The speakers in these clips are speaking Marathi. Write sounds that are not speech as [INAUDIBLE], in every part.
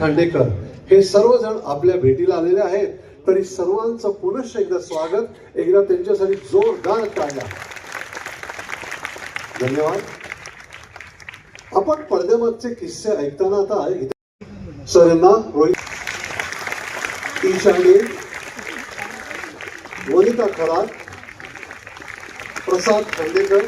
खांडेकर. हे सर्वजण आपल्या भेटीला आलेले आहेत. तरी सर्वांचं पुनश्च एकदा स्वागत. एकदा त्यांच्यासाठी जोरदार टाळ्या धन्यवाद. आपण पडद्यामागचे किस्से ऐकताना आता इथे सरांना रोहित ईशाने वनिता खरात प्रसाद खांडेकर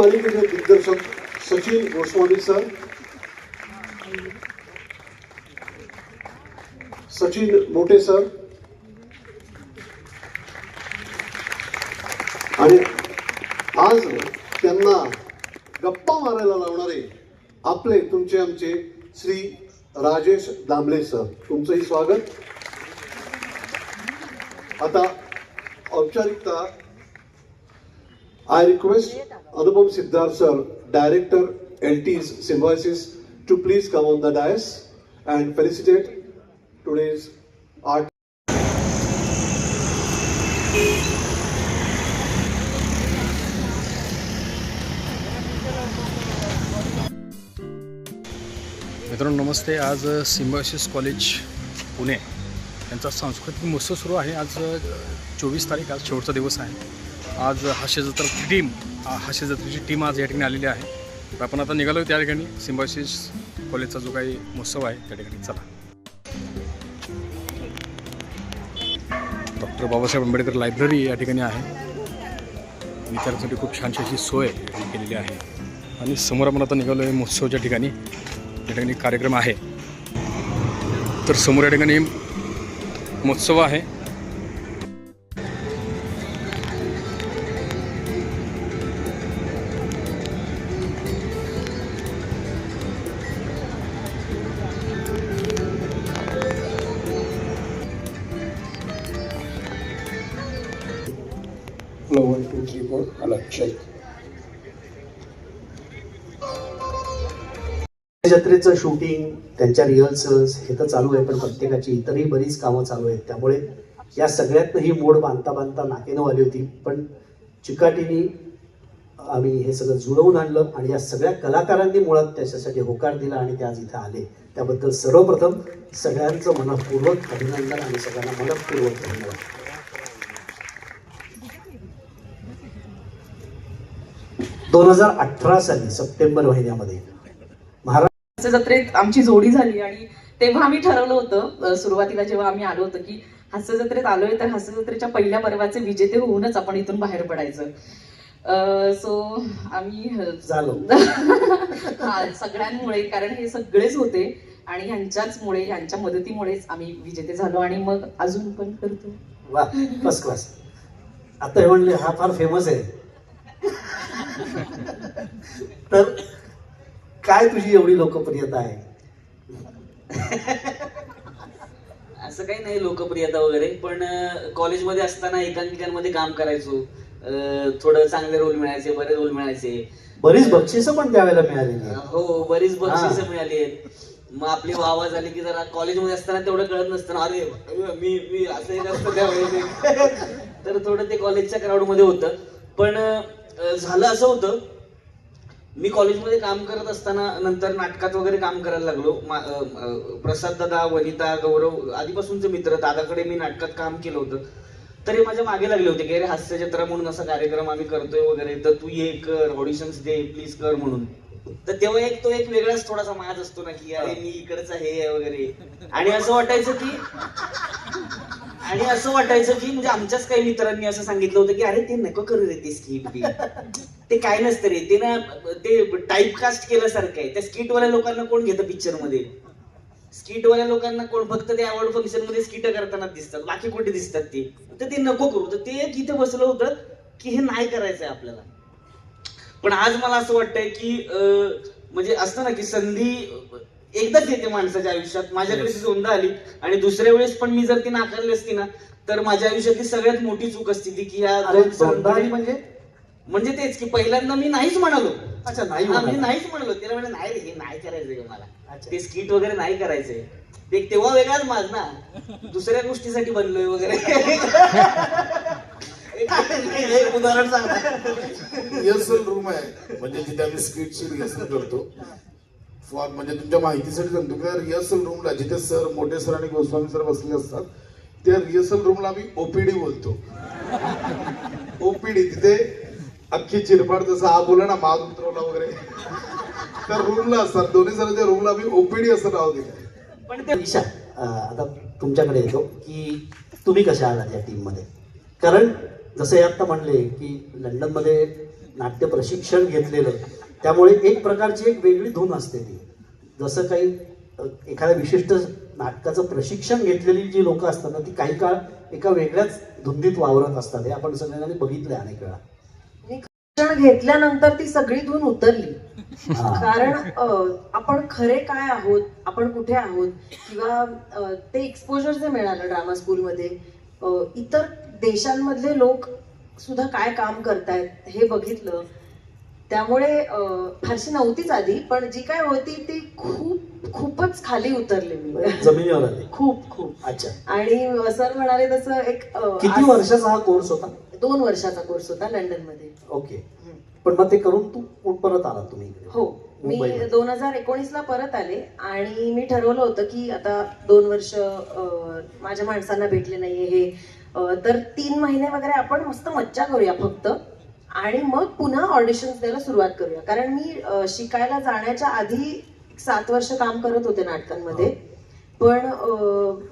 मालिकेचे दिग्दर्शक सचिन गोस्वामी सर सचिन मोठे सर आणि आज त्यांना गप्पा मारायला लावणारे आपले तुमचे आमचे श्री राजेश दामले सर. तुमचंही स्वागत. आता औपचारिकता I request Anupam Siddhar sir, Director LT's Symbiosis, to please come on the dais and felicitate today's art. मित्रांनो नमस्ते आज सिम्बायोसिस कॉलेज पुणे यांचा सांस्कृतिक महोत्सव सुरू आहे आज चोवीस तारीख आज शेवटचा दिवस आहे आज हास्य टीम हाश्यजत्रेची टीम आज या ठिकाणी आलेली आहे. तर आपण आता निघालो त्या ठिकाणी. सिम्बायोसिस कॉलेजचा जो काही महोत्सव आहे त्या ठिकाणी. चला. डॉक्टर बाबासाहेब आंबेडकर लायब्ररी या ठिकाणी आहे. विचारासाठी खूप छानशी अशी सोय केलेली आहे. आणि समोर आपण आता निघालो आहे महोत्सवच्या ठिकाणी. या ठिकाणी कार्यक्रम आहे. तर समोर या ठिकाणी महोत्सव आहे. Hello, one, two, three, four. Hello, check. जत्रेचं शूटिंग त्यांच्या रिहर्सल्स हे तर चालू आहे पण प्रत्येकाची इतरही बरीच कामं चालू आहेत त्यामुळे या सगळ्यातनं ही मोड बांधता बांधता नाकेनं आली होती पण चिकाटीने आम्ही हे सगळं जुळवून आणलं आणि या सगळ्या कलाकारांनी मुळात त्याच्यासाठी होकार दिला आणि ते आज इथं आले त्याबद्दल सर्वप्रथम सगळ्यांचं मनपूर्वक अभिनंदन आणि सगळ्यांना मनपूर्वक धन्यवाद दोन हजार अठरा साली सप्टेंबर महिन्यामध्ये. महाराष्ट्र हास्य जत्रेत आमची जोडी झाली आणि तेव्हा आम्ही ठरवलं होतं सुरुवातीला जेव्हा आम्ही आलो होतो की हास्य जत्रेत आलोय तर हास्य जत्रेच्या पहिल्या पर्वाचे विजेते होऊनच आपण इथून बाहेर पडायचं. सो आम्ही झालो. [LAUGHS] हा सगळ्यांमुळे कारण हे सगळेच होते आणि ह्यांच्याचमुळे ह्यांच्या मदतीमुळेच आम्ही विजेते झालो आणि मग अजून पण करतो. वा फर्स्ट क्लास आता हे म्हणले हा फार फेमस आहे. तर काय तुझी एवढी लोकप्रियता आहे? असं काही नाही लोकप्रियता वगैरे पण कॉलेजमध्ये असताना एकांकिकांमध्ये काम करायचो. थोडं चांगले रोल मिळायचे बरे रोल मिळायचे. बरीच बक्षिसं पण त्यावेळेला आहेत. हो बरीच बक्षिसं. मिळाली आहेत. मग आपली वाहवा झाली की जरा कॉलेजमध्ये असताना तेवढं कळत नसतं अरे मी मी असं त्यावेळेस. तर थोडं ते कॉलेजच्या क्राऊडमध्ये होतं. पण झालं असं होतं. मी कॉलेजमध्ये काम करत असताना नंतर नाटकात वगैरे काम करायला लागलो. प्रसाद दादा वनिता गौरव आधीपासूनचे मित्र दादाकडे मी नाटकात काम केलं होतं. तरी माझ्या मागे लागले होते की अरे हास्य जत्रा म्हणून असा कार्यक्रम आम्ही करतोय वगैरे तर तू ये कर ऑडिशन्स दे प्लीज कर म्हणून. तर तेव्हा एक तो एक वेगळाच थोडासा माज असतो ना की अरे मी इकडचा हे वगैरे. आणि असं वाटायचं की आणि असं वाटायचं की म्हणजे आमच्याच काही मित्रांनी असं सांगितलं होतं की अरे ते नको करू रे ते स्किट बी. ते काय नसतं रे. ते ना ते टाईपकास्ट केल्यासारखं आहे. त्या स्किटवाल्या लोकांना कोण घेतं पिक्चरमध्ये? स्किटवाल्या लोकांना कोण? फक्त ते अवॉर्ड फंक्शनमध्ये स्किट करताना दिसतात. बाकी कुठे दिसतात ते? तर ते नको करू. तर ते तिथे बसलं होतं की हे नाही करायचंय आपल्याला. पण आज मला असं वाटतंय की म्हणजे असतं ना की संधी एकदाच येते माणसाच्या आयुष्यात. माझ्याकडे ती दोनदा आली आणि दुसऱ्या वेळेस पण मी जर ती नाकारली असती ना तर माझ्या आयुष्यातली सगळ्यात मोठी चूक असती ती की या अरे दोन दोनदा आली संधी- म्हणजे? म्हणजे तेच की पहिल्यांदा मी नाहीच म्हणालो. अच्छा नाही हा, मी म्हणाला. नाहीच म्हणालो. त्याला म्हणजे नाही रे, हे नाही करायचंय मला. अच्छा. ते स्किट वगैरे नाही करायचंय. ते तेव्हा वेगळाच माझ ना. दुसऱ्या गोष्टीसाठी बनलोय वगैरे. एक उदाहरण सांगा रिहर्सल रूम आहे. म्हणजे जिथे आम्ही स्किटची रिहर्सल करतो फॉर म्हणजे तुमच्या माहितीसाठी सांगतो की रिहर्सल रूमला जिथे सर मोठे सर आणि गोस्वामी सर बसले असतात त्या रिहर्सल रूमला आम्ही ओपीडी बोलतो. ओपीडी तिथे अख्खी चिरफाड जसं हा बोला ना माग उतरवला वगैरे तर रूमला असतात. दोन्ही जणांच्या रूमला आम्ही ओपीडी असं नाव दिलं. पण ते ईशा आता तुमच्याकडे येतो की तुम्ही कशा आलात या टीममध्ये कारण जसं हे आत्ता म्हणले की लंडनमध्ये नाट्य प्रशिक्षण घेतलेलं त्यामुळे एक प्रकारची एक वेगळी धून असते ती. जसं काही एखाद्या विशिष्ट नाटकाचं प्रशिक्षण घेतलेली जी लोक असतात ना ती काही काळ एका वेगळ्याच धुंदीत वावरत असतात. हे आपण सगळ्यांनी बघितलंय अनेक वेळा. शिक्षण घेतल्यानंतर ती सगळी धून उतरली. कारण आपण खरे काय आहोत आपण कुठे आहोत किंवा ते एक्सपोजर जे मिळालं ड्रामा स्कूलमध्ये इतर देशांमधले लोक सुद्धा काय काम करतायत हे बघितलं. त्यामुळे फारशी नव्हतीच आधी पण जी काय होती ती खूप खूपच खाली उतरले मी. जमिनीवर आले. खूप खूप. अच्छा. आणि सर म्हणाले तसं एक किती वर्षाचा हा कोर्स होता? दोन वर्षाचा कोर्स होता लंडनमध्ये. ओके. पण मग ते करून तू परत आला तुम्ही हो. मी. दोन हजार एकोणीस ला परत आले आणि मी ठरवलं होतं की आता दोन वर्ष माझ्या माणसांना भेटले नाहीये हे. तर तीन महिने वगैरे आपण मस्त मज्जा करूया फक्त. आणि मग पुन्हा ऑडिशन द्यायला सुरुवात करूया. कारण मी शिकायला जाण्याच्या आधी सात वर्ष काम करत होते नाटकांमध्ये. पण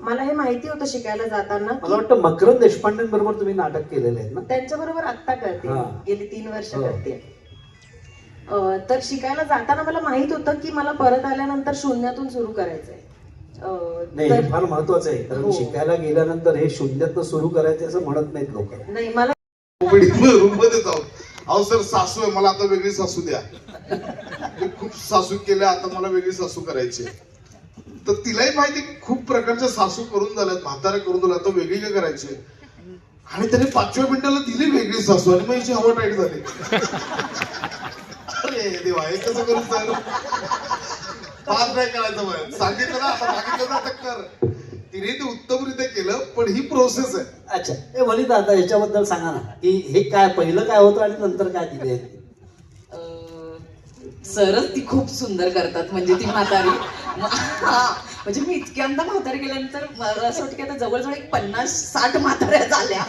मला हे माहिती होतं शिकायला जाताना मला वाटतं मकरंद देशपांडेंबरोबर तुम्ही नाटक केलेले आहेत ना? त्यांच्या बरोबर आत्ता करते. गेली तीन वर्ष. करते. तर शिकायला जाताना मला माहीत होतं की मला परत आल्यानंतर शून्यातून सुरू करायचंय. नाही फार महत्वाचं आहे कारण हो. शिकायला गेल्यानंतर हे शून्यातनं सुरू करायचं असं म्हणत नाहीत लोक. नाही मला रूममध्ये जाऊ अहो सर सासू आहे मला आता वेगळी सासू द्या. मी खूप सासू केल्या आता मला वेगळी सासू करायची तर तिलाही माहिती की खूप प्रकारच्या सासू करून झाल्यात म्हातारे करून झाल्या आता वेगळी काय करायची आणि त्याने पाचव्या मिनिटाला दिली वेगळी सासू आणि मग हिची हवा टाईट झाली. अरे देवा हे कसं करून सर? पाच नाही करायचं सांगितलं ना आता ना आता कर. तिने ते उत्तमरित्या केलं पण ही प्रोसेस आहे. अच्छा हे वनिता आता याच्याबद्दल सांगा ना की हे काय पहिलं काय होतं आणि नंतर काय दिले अं, सरच ती खूप सुंदर करतात म्हणजे ती म्हातारी. म- हा, म्हणजे मी इतक्यांदा म्हातारी गेल्यानंतर मला असं वाटतं की आता जवळजवळ एक पन्नास साठ म्हाताऱ्या झाल्या.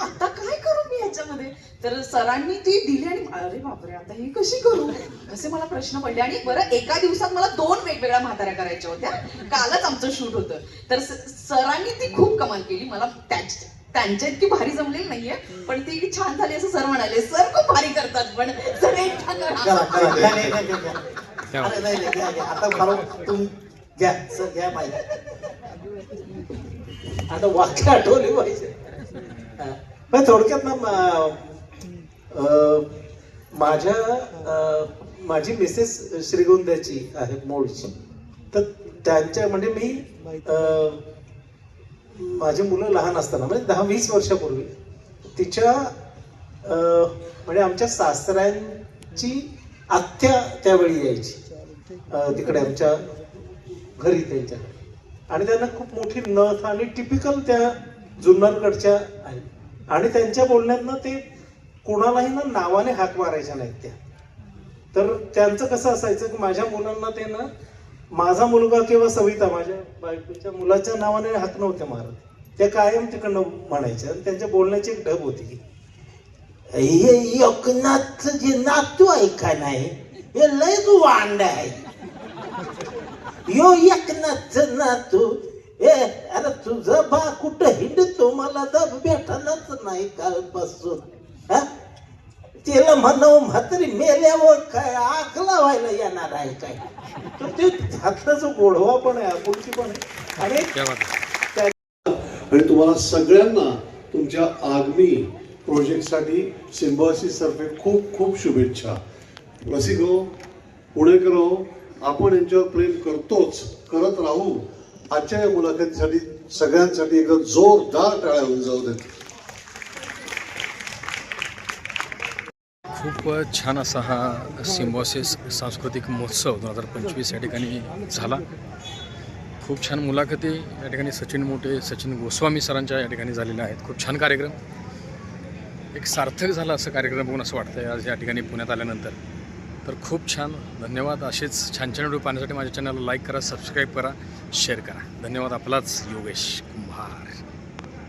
आता काय करू? मी याच्यामध्ये. तर सरांनी ती दिली आणि अरे बापरे आता ही कशी करू? असे मला प्रश्न पडले आणि बरं एका दिवसात मला दोन वेगवेगळ्या म्हाताऱ्या करायच्या होत्या. कालच आमचं शूट होतं. तर सरांनी ती खूप कमाल केली. मला त्याच त्यांच्या इतकी भारी जमलेली नाहीये पण ती छान झाली असं सर म्हणाले सर खूप भारी करतात पण सर एकटा आता वाक्य आठवली पाहिजे. पण थोडक्यात ना माझ्या माझी मिसेस श्रीगोंद्याची आहे मूळची तर त्यांच्या म्हणजे मी माझी मुलं लहान असताना म्हणजे दहा वीस वर्षापूर्वी तिच्या म्हणजे आमच्या सासऱ्यांची आत्या त्यावेळी यायची. तिकडे आमच्या घरी त्यांच्या. आणि त्यांना खूप मोठी नथ आणि टिपिकल त्या जुन्नरकडच्या आहेत. आणि त्यांच्या बोलण्यातनं ते कोणालाही ना नावाने हाक मारायच्या नाहीत त्या. तर त्यांचं कसं असायचं की माझ्या मुलांना ते ना माझा मुलगा किंवा सविता माझ्या बायकोच्या मुलाच्या नावाने हाक नव्हते मारत. त्या कायम तिकडनं म्हणायच्या आणि त्यांच्या बोलण्याची एक ढब होती. हे एकनाथ जे नातू ऐका नाही हे लयच वांड आहे. यो एकनाथ नातू ए अरे तुझा बा कुठं हिंडतो? मला तर भेटलाच नाही कालपासून. हा? तिला म्हणव म्हातारी मेल्यावर काय आग लावायला येणार आहे काय? ते जो गोडवा पण आहे आपुलकी पण आहे. आणि तुम्हाला सगळ्यांना तुमच्या आगामी प्रोजेक्टसाठी सिम्बॉसिस तर्फे खूप खूप शुभेच्छा. रसिक हो पुणेकर हो आपण यांच्यावर प्रेम करतोच. करत राहू. आजच्या या मुलाखतीसाठी सगळ्यांसाठी एक जोरदार टाळ्या होऊन जाऊ देत. खूप छान असा हा सिम्बॉसिस सांस्कृतिक महोत्सव दोन हजार पंचवीस या ठिकाणी झाला. खूप छान मुलाखती या ठिकाणी सचिन मोठे सचिन गोस्वामी सरांच्या या ठिकाणी झालेल्या आहेत. खूप छान कार्यक्रम. एक सार्थक झाला असं कार्यक्रम बघून असं वाटतं आज या ठिकाणी पुण्यात आल्यानंतर. तर खूप छान. धन्यवाद. असेच छान छान व्हिडिओ पाहण्यासाठी माझ्या चॅनलला लाईक करा सबस्क्राईब करा शेअर करा. धन्यवाद आपलाच योगेश कुंभ